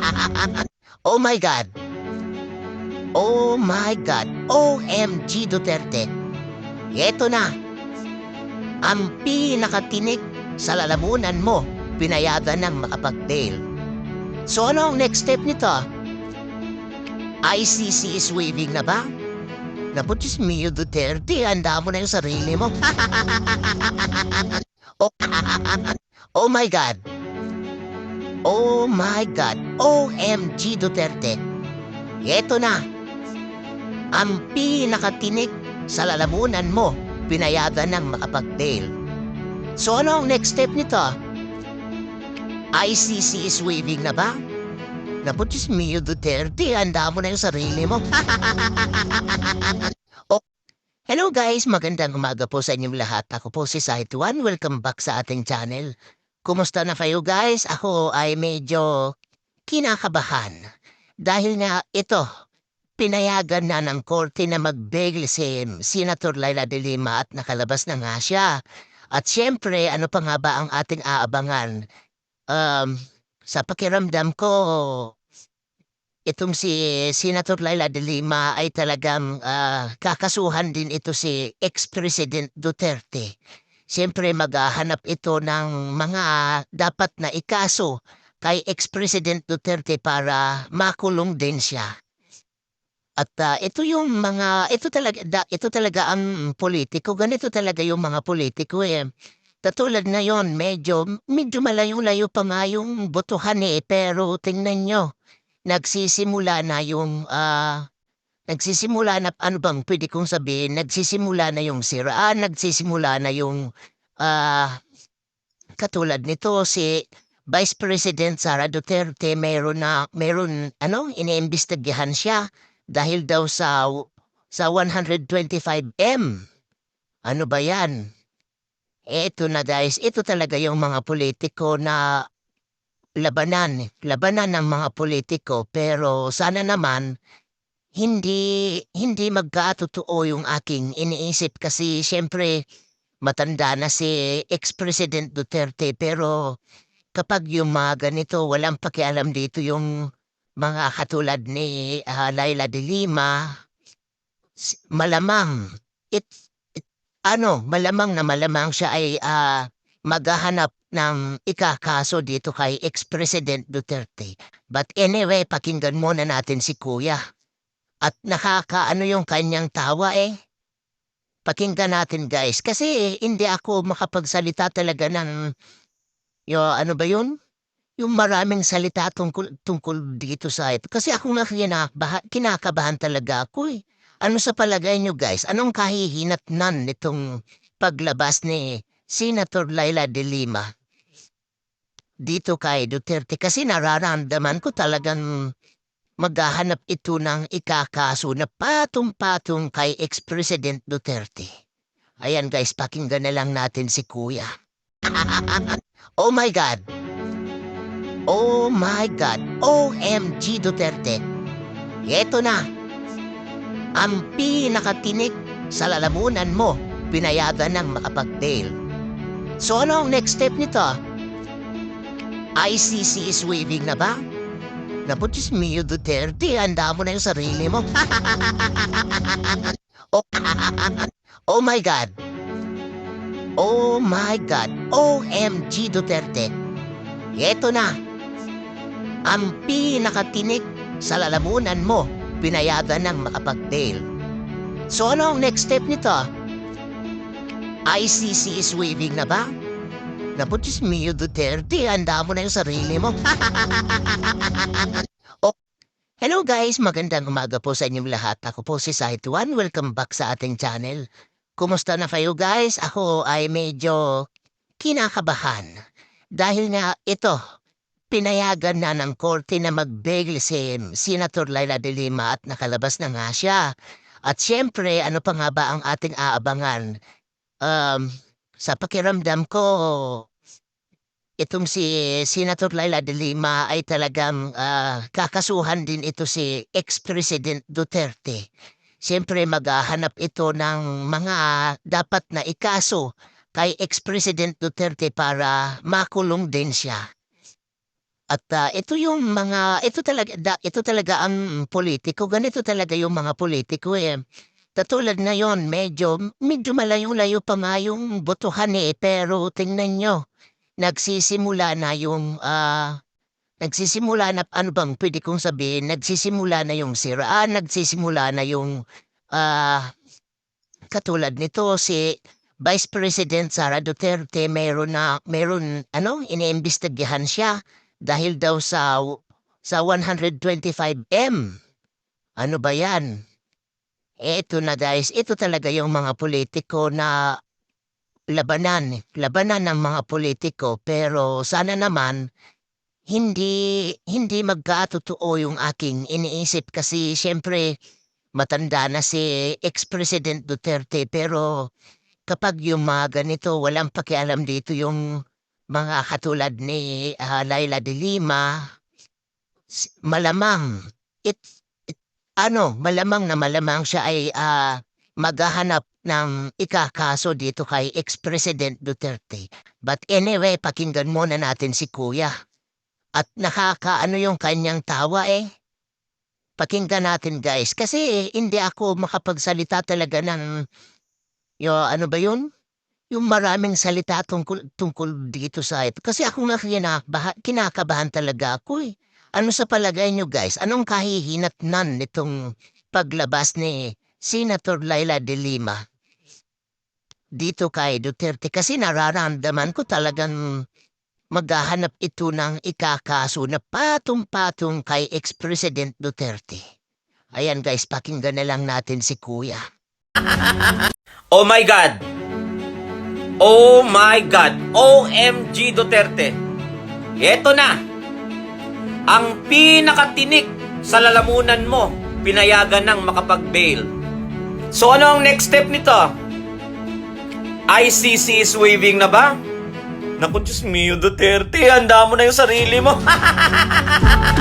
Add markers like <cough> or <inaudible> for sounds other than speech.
<laughs> oh my God. Oh my God. OMG Duterte. Ito na. Ang pinakatinik sa lalamunan mo, pinayagan ng makapag-bail. So ano ang next step nito? ICC is waving na ba? Naputis Mio Duterte, handa mo na yung sarili mo. oh, <laughs> oh my God. Oh my God. OMG Duterte. Ito na. Ang pinakatinik sa lalamunan mo, pinayagan ng makapag-bail. So ano ang next step nito? ICC is waving na ba? Naputis Mio Duterte, handa mo na yung sarili mo. <laughs> oh, hello guys, magandang umaga po sa inyong lahat. Ako po si Site One. Welcome back sa ating channel. Kumusta na kayo guys? Ako ay medyo kinakabahan. Dahil nga ito, pinayagan na ng korte na mag-bail si Senator Laila de Lima at nakalabas na nga siya. At syempre, ano pa nga ba ang ating aabangan? Um, sa pakiramdam ko, itong si Senator Laila de Lima ay talagang ah, kakasuhan din ito si ex-president Duterte. Siyempre maghahanap ito ng mga dapat na ikaso kay ex-president Duterte para makulong din siya. At ah, ito yung mga ito talaga da, ito talaga ang politiko, ganito talaga yung mga politiko eh. Katulad ngayon, medyo, medyo malayo-layo pa nga yung botohan eh, pero tingnan nyo, nagsisimula na yung, ah, nagsisimula na, ano bang pwede kong sabihin, nagsisimula na yung siraan, nagsisimula na yung, ah, katulad nito, si Vice President Sara Duterte, meron na, meron, ano, iniimbestigahan siya dahil daw sa, sa 125M. Ano ba yan? Eto na guys, ito talaga yung mga politiko na labanan, labanan ng mga politiko pero sana naman hindi hindi magkatotoo yung aking iniisip kasi siyempre matanda na si ex-president Duterte pero kapag yung mga ganito walang pakialam dito yung mga katulad ni ah, Laila de Lima malamang it ano, malamang na malamang siya ay ah, maghahanap ng ikakaso dito kay ex-president Duterte. But anyway, pakinggan muna natin si Kuya. At nakakaano yung kanyang tawa eh. Pakinggan natin guys. Kasi hindi ako makapagsalita talaga ng, yo, ano ba yun? Yung maraming salita tungkol, tungkol dito sa ito. Kasi ako nga kinakabahan, kinakabahan talaga ako eh. Ano sa palagay nyo guys? Anong kahihinatnan nitong paglabas ni Senator Laila de Lima dito kay Duterte? Kasi nararamdaman ko talagang maghahanap ito ng ikakaso na patong-patong kay ex-president Duterte. Ayan guys, pakinggan na lang natin si Kuya. <laughs> oh my God! Oh my God! OMG Duterte! Ito na! ang pinakatinik sa lalamunan mo, pinayagan ng makapag-bail. So ano ang next step nito? ICC is waving na ba? Naputis Mio Duterte, handa mo na yung sarili mo. <laughs> oh, <laughs> oh my God. Oh my God. OMG Duterte. Ito na. Ang pinakatinik sa lalamunan mo, pinayagan ng makapag-bail. So ano ang next step nito? ICC is waving na ba? Naputis Mio Duterte, handa mo na yung sarili mo. <laughs> oh, hello guys, magandang umaga po sa inyong lahat. Ako po si Site One. Welcome back sa ating channel. Kumusta na kayo guys? Ako ay medyo kinakabahan. Dahil nga ito, pinayagan na ng korte na mag-bail si Senator Laila de Lima at nakalabas na nga siya. At syempre, ano pa nga ba ang ating aabangan? Um, sa pakiramdam ko, itong si Senator Laila de Lima ay talagang ah, kakasuhan din ito si ex-president Duterte. Siyempre maghahanap ito ng mga dapat na ikaso kay ex-president Duterte para makulong din siya. At ah, ito yung mga ito talaga da, ito talaga ang politiko, ganito talaga yung mga politiko eh. Katulad ngayon, medyo medyo malayo-layo pa nga yung botohan eh, pero tingnan nyo, nagsisimula na yung ah nagsisimula na ano bang pwede kong sabihin, nagsisimula na yung siraan, nagsisimula na yung ah katulad nito si Vice President Sara Duterte meron na meron ano iniimbestigahan siya dahil daw sa sa 125M. Ano ba 'yan? Eto na guys, ito talaga yung mga politiko na labanan, labanan ng mga politiko pero sana naman hindi hindi magkatotoo yung aking iniisip kasi siyempre matanda na si ex-president Duterte pero kapag yung mga ganito walang pakialam dito yung mga katulad ni ah, Laila de Lima malamang it, it- ano malamang na malamang siya ay ah, maghahanap ng ikakaso dito kay ex-president Duterte. But anyway, pakinggan muna natin si Kuya. At nakakaano yung kanyang tawa eh. Pakinggan natin guys. Kasi hindi ako makapagsalita talaga ng yo ano ba yun? Yung maraming salita tungkol, tungkol dito sa ito. Kasi ako nga kinakabahan, kinakabahan talaga ako eh. Ano sa palagay nyo guys? Anong kahihinatnan nitong paglabas ni Senator Laila de Lima dito kay Duterte? Kasi nararamdaman ko talagang maghahanap ito ng ikakaso na patong-patong kay ex-president Duterte. Ayan guys, pakinggan na lang natin si Kuya. <laughs> Oh my God! Oh my God! OMG Duterte! Ito na! Ang pinakatinik sa lalamunan mo, pinayagan ng makapag-bail. So ano ang next step nito? ICC is waving na ba? Naku, Diyos mio, Duterte, handa mo na yung sarili mo. <laughs>